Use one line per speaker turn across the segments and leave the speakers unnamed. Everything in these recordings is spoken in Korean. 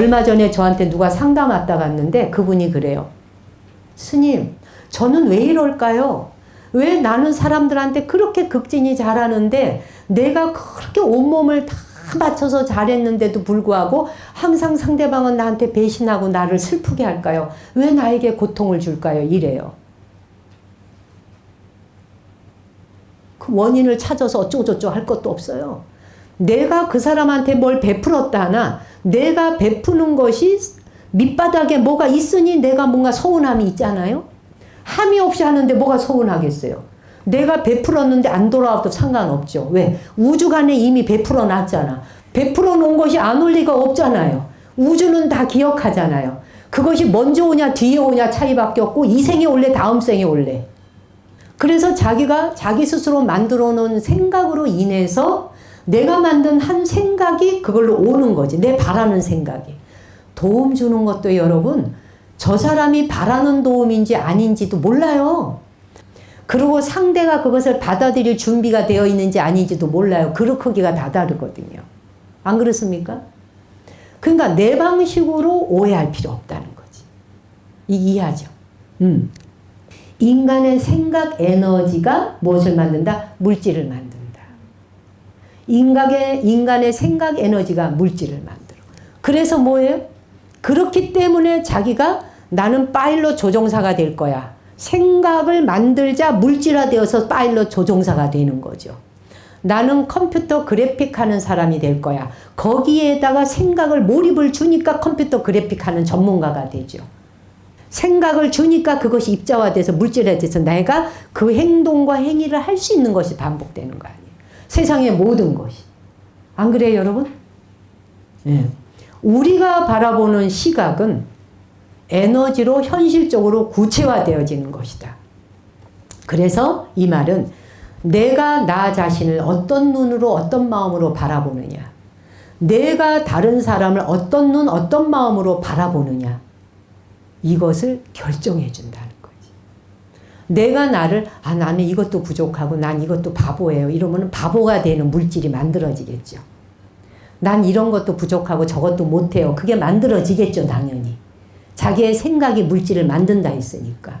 얼마 전에 저한테 누가 상담 왔다 갔는데 그분이 그래요. 스님, 저는 왜 이럴까요? 왜 나는 사람들한테 그렇게 극진히 잘하는데 내가 그렇게 온몸을 다 맞춰서 잘했는데도 불구하고 항상 상대방은 나한테 배신하고 나를 슬프게 할까요? 왜 나에게 고통을 줄까요? 이래요. 그 원인을 찾아서 어쩌고저쩌고 할 것도 없어요. 내가 그 사람한테 뭘 베풀었다 하나 내가 베푸는 것이 밑바닥에 뭐가 있으니 내가 뭔가 서운함이 있잖아요. 함이 없이 하는데 뭐가 서운하겠어요. 내가 베풀었는데 안 돌아와도 상관없죠. 왜? 우주 간에 이미 베풀어 놨잖아. 베풀어 놓은 것이 안 올 리가 없잖아요. 우주는 다 기억하잖아요. 그것이 먼저 오냐 뒤에 오냐 차이밖에 없고 이 생에 올래 다음 생에 올래. 그래서 자기가 자기 스스로 만들어 놓은 생각으로 인해서 내가 만든 한 생각이 그걸로 오는 거지. 내 바라는 생각이. 도움 주는 것도 여러분, 저 사람이 바라는 도움인지 아닌지도 몰라요. 그리고 상대가 그것을 받아들일 준비가 되어 있는지 아닌지도 몰라요. 그릇 크기가 다 다르거든요. 안 그렇습니까? 그러니까 내 방식으로 오해할 필요 없다는 거지. 이 이해하죠? 음. 인간의 생각 에너지가 무엇을 만든다? 물질을 만든다. 인간의, 인간의 생각 에너지가 물질을 만들어. 그래서 뭐예요? 그렇기 때문에 자기가 나는 파일럿 조종사가 될 거야. 생각을 만들자 물질화되어서 파일럿 조종사가 되는 거죠. 나는 컴퓨터 그래픽 하는 사람이 될 거야. 거기에다가 생각을 몰입을 주니까 컴퓨터 그래픽 하는 전문가가 되죠. 생각을 주니까 그것이 입자화돼서 물질화돼서 내가 그 행동과 행위를 할 수 있는 것이 반복되는 거 아니에요. 세상의 모든 것이. 안 그래요, 여러분? 예. 우리가 바라보는 시각은 에너지로 현실적으로 구체화되어지는 것이다. 그래서 이 말은 내가 나 자신을 어떤 눈으로 어떤 마음으로 바라보느냐. 내가 다른 사람을 어떤 눈, 어떤 마음으로 바라보느냐. 이것을 결정해 준다는 거지. 내가 나를, 아, 나는 이것도 부족하고 난 이것도 바보예요. 이러면 바보가 되는 물질이 만들어지겠죠. 난 이런 것도 부족하고 저것도 못해요. 그게 만들어지겠죠, 당연히. 자기의 생각이 물질을 만든다 했으니까.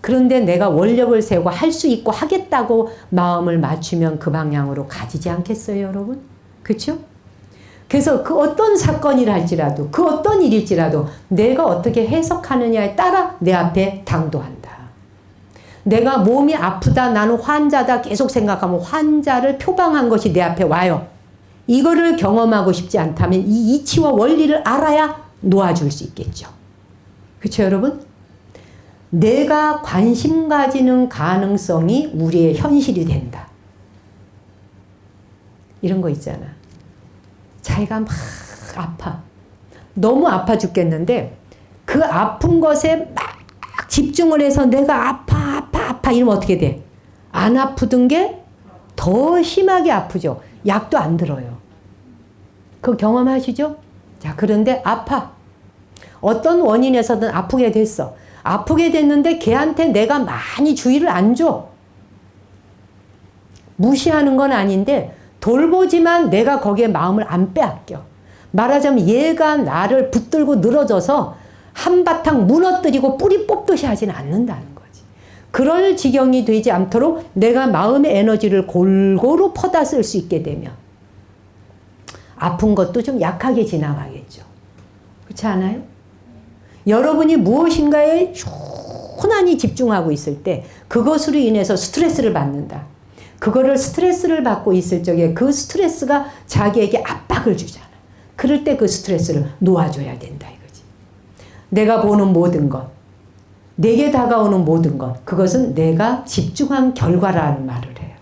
그런데 내가 원력을 세우고 할 수 있고 하겠다고 마음을 맞추면 그 방향으로 가지지 않겠어요, 여러분? 그렇죠? 그래서 그 어떤 사건이라 할지라도 그 어떤 일일지라도 내가 어떻게 해석하느냐에 따라 내 앞에 당도한다. 내가 몸이 아프다, 나는 환자다 계속 생각하면 환자를 표방한 것이 내 앞에 와요. 이거를 경험하고 싶지 않다면 이 이치와 원리를 알아야 놓아줄 수 있겠죠. 그렇죠, 여러분? 내가 관심 가지는 가능성이 우리의 현실이 된다. 이런 거 있잖아. 자기가 막 아파. 너무 아파 죽겠는데 그 아픈 것에 막 집중을 해서 내가 아파, 아파, 아파 이러면 어떻게 돼? 안 아프던 게 더 심하게 아프죠. 약도 안 들어요. 그 경험하시죠? 자, 그런데 아파. 어떤 원인에서든 아프게 됐어. 아프게 됐는데 걔한테 내가 많이 주의를 안 줘. 무시하는 건 아닌데 돌보지만 내가 거기에 마음을 안 빼앗겨. 말하자면 얘가 나를 붙들고 늘어져서 한바탕 무너뜨리고 뿌리 뽑듯이 하진 않는다는 거지. 그럴 지경이 되지 않도록 내가 마음의 에너지를 골고루 퍼다 쓸 수 있게 되면 아픈 것도 좀 약하게 지나가겠죠. 그렇지 않아요? 여러분이 무엇인가에 혼란히 집중하고 있을 때 그것으로 인해서 스트레스를 받는다. 그거를 스트레스를 받고 있을 적에 그 스트레스가 자기에게 압박을 주잖아. 그럴 때 그 스트레스를 놓아줘야 된다. 내가 보는 모든 것, 내게 다가오는 모든 것, 그것은 내가 집중한 결과라는 말을 해요.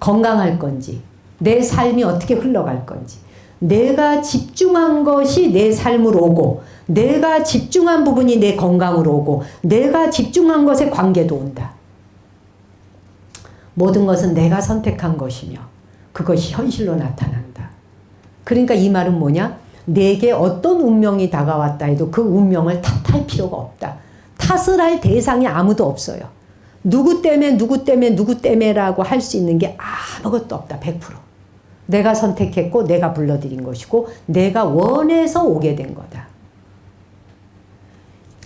건강할 건지, 내 삶이 어떻게 흘러갈 건지, 내가 집중한 것이 내 삶으로 오고, 내가 집중한 부분이 내 건강으로 오고, 내가 집중한 것에 관계도 온다. 모든 것은 내가 선택한 것이며, 그것이 현실로 나타난다. 그러니까 이 말은 뭐냐? 내게 어떤 운명이 다가왔다 해도 그 운명을 탓할 필요가 없다. 탓을 할 대상이 아무도 없어요. 누구 때문에, 누구 때문에, 누구 때문에라고 할 수 있는 게 아무것도 없다. 100%. 내가 선택했고 내가 불러들인 것이고 내가 원해서 오게 된 거다.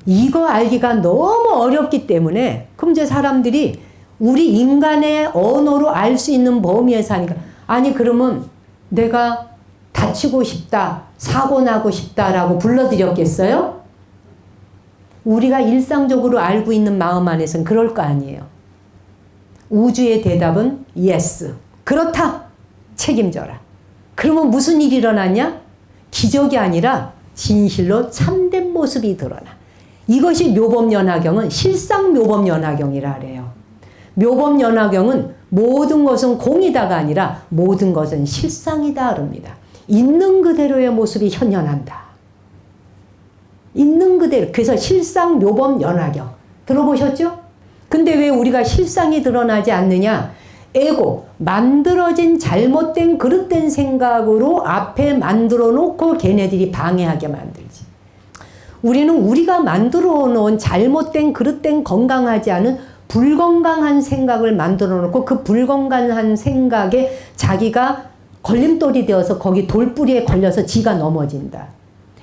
이거 알기가 너무 어렵기 때문에 이제 사람들이 우리 인간의 언어로 알 수 있는 범위에서 하니까 아니 그러면 내가 다치고 싶다 사고 나고 싶다라고 불러드렸겠어요? 우리가 일상적으로 알고 있는 마음 안에서는 그럴 거 아니에요. 우주의 대답은 yes. 그렇다. 책임져라. 그러면 무슨 일이 일어났냐? 기적이 아니라 진실로 참된 모습이 드러나. 이것이 묘범연화경은 실상 묘범연화경이라 그래요. 묘범연화경은 모든 것은 공이다가 아니라 모든 것은 실상이다 그럽니다. 있는 그대로의 모습이 현현한다. 있는 그대로. 그래서 실상 묘범 연화경. 들어보셨죠? 근데 왜 우리가 실상이 드러나지 않느냐? 에고, 만들어진 잘못된 그릇된 생각으로 앞에 만들어 놓고 걔네들이 방해하게 만들지. 우리는 우리가 만들어 놓은 잘못된 그릇된 건강하지 않은 불건강한 생각을 만들어 놓고 그 불건강한 생각에 자기가 걸림돌이 되어서 거기 돌뿌리에 걸려서 지가 넘어진다.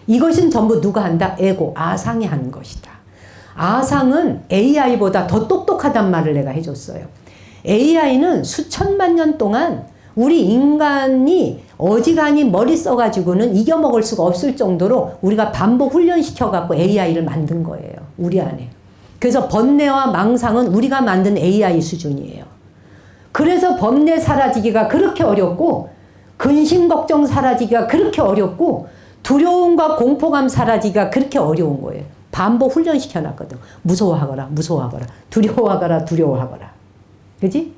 이것은 전부 누가 한다? 에고, 아상이 하는 것이다. 아상은 AI보다 더 똑똑하단 말을 내가 해줬어요. AI는 수천만 년 동안 우리 인간이 어지간히 머리 써가지고는 이겨먹을 수가 없을 정도로 우리가 반복 훈련시켜갖고 AI를 만든 거예요. 우리 안에. 그래서 번뇌와 망상은 우리가 만든 AI 수준이에요. 그래서 번뇌 사라지기가 그렇게 어렵고 근심 걱정 사라지기가 그렇게 어렵고 두려움과 공포감 사라지기가 그렇게 어려운 거예요. 반복 훈련시켜 놨거든. 무서워하거라, 무서워하거라, 두려워하거라, 두려워하거라. 그지?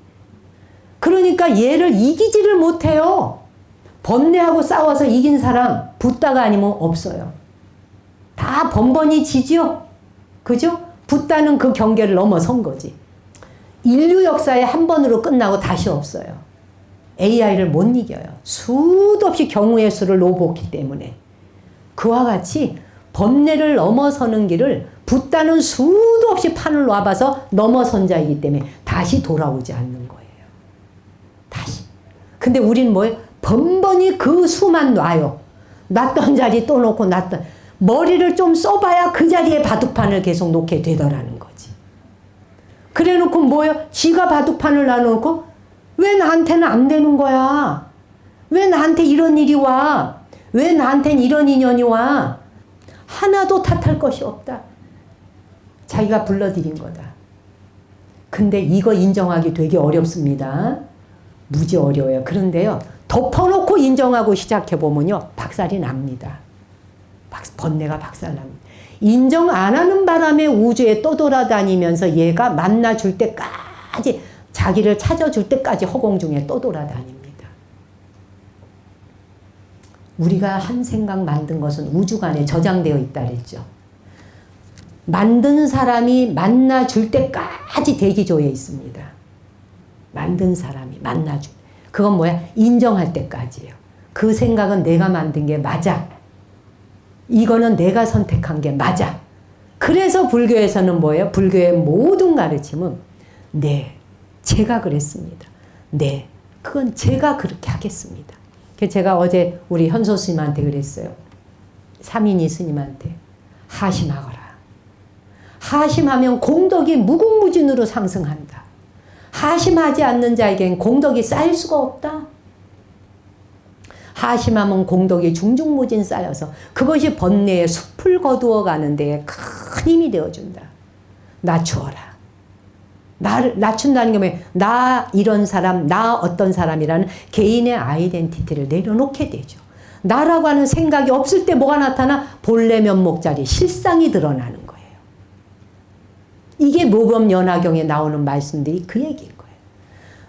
그러니까 얘를 이기지를 못해요. 번뇌하고 싸워서 이긴 사람 붓다가 아니면 없어요. 다 번번이 지지요. 그죠? 붓다는 그 경계를 넘어선 거지. 인류 역사에 한 번으로 끝나고 다시 없어요. AI를 못 이겨요. 수도 없이 경우의 수를 놓았기 때문에. 그와 같이 번뇌를 넘어서는 길을 붓다는 수도 없이 판을 놔봐서 넘어선 자이기 때문에 다시 돌아오지 않는 거예요. 다시. 근데 우린 뭐예요? 번번이 그 수만 놔요. 놨던 자리 또 놓고 놨던. 머리를 좀 써봐야 그 자리에 바둑판을 계속 놓게 되더라는 거지. 그래 놓고 뭐예요? 지가 바둑판을 놔놓고 왜 나한테는 안 되는 거야? 왜 나한테 이런 일이 와? 왜 나한텐 이런 인연이 와? 하나도 탓할 것이 없다. 자기가 불러들인 거다. 근데 이거 인정하기 되게 어렵습니다. 무지 어려워요. 그런데요. 덮어놓고 인정하고 시작해보면요. 박살이 납니다. 박, 번뇌가 박살납니다. 인정 안 하는 바람에 우주에 떠돌아다니면서 얘가 만나줄 때까지 자기를 찾아줄 때까지 허공 중에 떠돌아다닙니다. 우리가 한 생각 만든 것은 우주관에 저장되어 있다 그랬죠. 만든 사람이 만나줄 때까지 대기조에 있습니다. 만든 사람이 만나줄. 그건 뭐야? 인정할 때까지예요. 그 생각은 내가 만든 게 맞아. 이거는 내가 선택한 게 맞아. 그래서 불교에서는 뭐예요? 불교의 모든 가르침은 네, 제가 그랬습니다. 네, 그건 제가 그렇게 하겠습니다. 제가 어제 우리 현소 스님한테 그랬어요. 삼인이 스님한테 하심하거라. 하심하면 공덕이 무궁무진으로 상승한다. 하심하지 않는 자에겐 공덕이 쌓일 수가 없다. 하심하면 공덕이 중중무진 쌓여서 그것이 번뇌의 숲을 거두어 가는 데에 큰 힘이 되어준다. 낮추어라. 나를 낮춘다는 게 뭐예요? 나 이런 사람, 나 어떤 사람이라는 개인의 아이덴티티를 내려놓게 되죠. 나라고 하는 생각이 없을 때 뭐가 나타나? 본래 면목자리, 실상이 드러나는 거예요. 이게 모범연화경에 나오는 말씀들이 그 얘기인 거예요.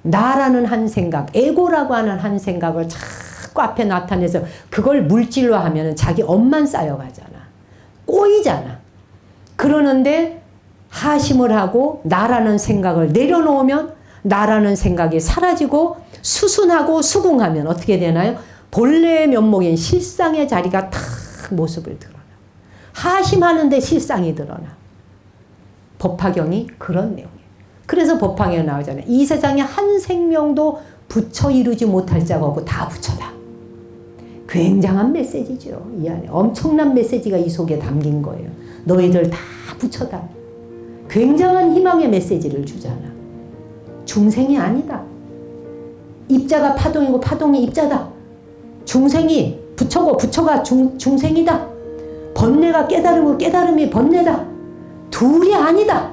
나라는 한 생각, 에고라고 하는 한 생각을 자꾸 앞에 나타내서 그걸 물질로 하면 자기 업만 쌓여가잖아. 꼬이잖아. 그러는데 하심을 하고 나라는 생각을 내려놓으면 나라는 생각이 사라지고 수순하고 수긍하면 어떻게 되나요? 본래의 면목인 실상의 자리가 탁 모습을 드러나. 하심하는데 실상이 드러나. 법화경이 그런 내용이에요. 그래서 법화경에 나오잖아요. 이 세상에 한 생명도 부처 이루지 못할 자가 없고 다 부처다. 굉장한 메시지죠. 이 안에 엄청난 메시지가 이 속에 담긴 거예요. 너희들 다 부처다. 굉장한 희망의 메시지를 주잖아. 중생이 아니다. 입자가 파동이고 파동이 입자다. 중생이 부처고 부처가 중, 중생이다. 번뇌가 깨달음이고 깨달음이 번뇌다. 둘이 아니다.